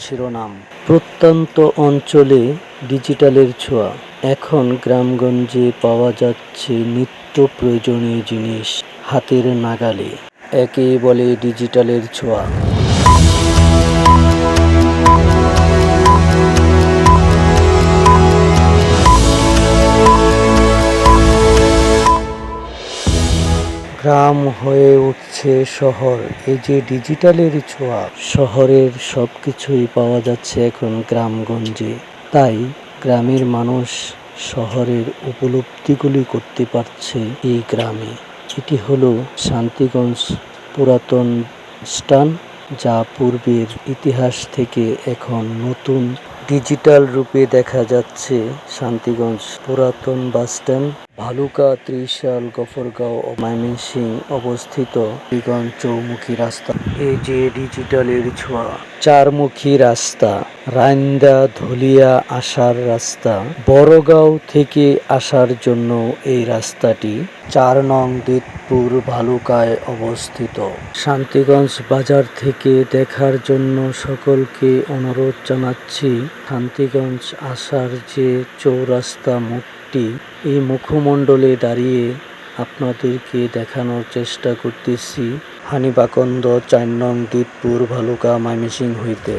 শিরোনাম। প্রত্যন্ত অঞ্চলে ডিজিটালের ছোঁয়া। এখন গ্রামগঞ্জে পাওয়া যাচ্ছে নিত্য প্রয়োজনীয় জিনিস হাতের নাগালে। একে বলে ডিজিটালের ছোঁয়া। গ্রাম হয়ে উঠছে শহর। এই যে ডিজিটালের ছোঁয়া, শহরের সব কিছুই পাওয়া যাচ্ছে এখন গ্রামগঞ্জে। তাই গ্রামের মানুষ শহরের উপলব্ধিগুলি করতে পারছে এই গ্রামে। এটি হলো শান্তিগঞ্জ পুরাতন স্টান যা পূর্বের ইতিহাস থেকে এখন নতুন ডিজিটাল রূপে দেখা যাচ্ছে শান্তিগঞ্জ পুরাতন বাসস্ট্যান্ড ভালুকা, ত্রিশাল, গফরগাঁও ও ময়মনসিং অবস্থিত চৌমুখী রাস্তা। এই যে ডিজিটালের ছোঁয়া, চারমুখী রাস্তা। রান্দা ধুলিয়া আসার রাস্তা, বড়গাঁও থেকে আসার জন্য এই রাস্তাটি চার নং দিতপুর ভালুকায় অবস্থিত। শান্তিগঞ্জ বাজার থেকে দেখার জন্য সকলকে অনুরোধ জানাচ্ছি, শান্তিগঞ্জ আসার যে চৌরাস্তা মুখটি, এই মুখমণ্ডলে দাঁড়িয়ে আপনাদেরকে দেখানোর চেষ্টা করতেছি হানিবাকন্দ চার নং দিতপুর ভালুকা ময়মনসিং হইতে।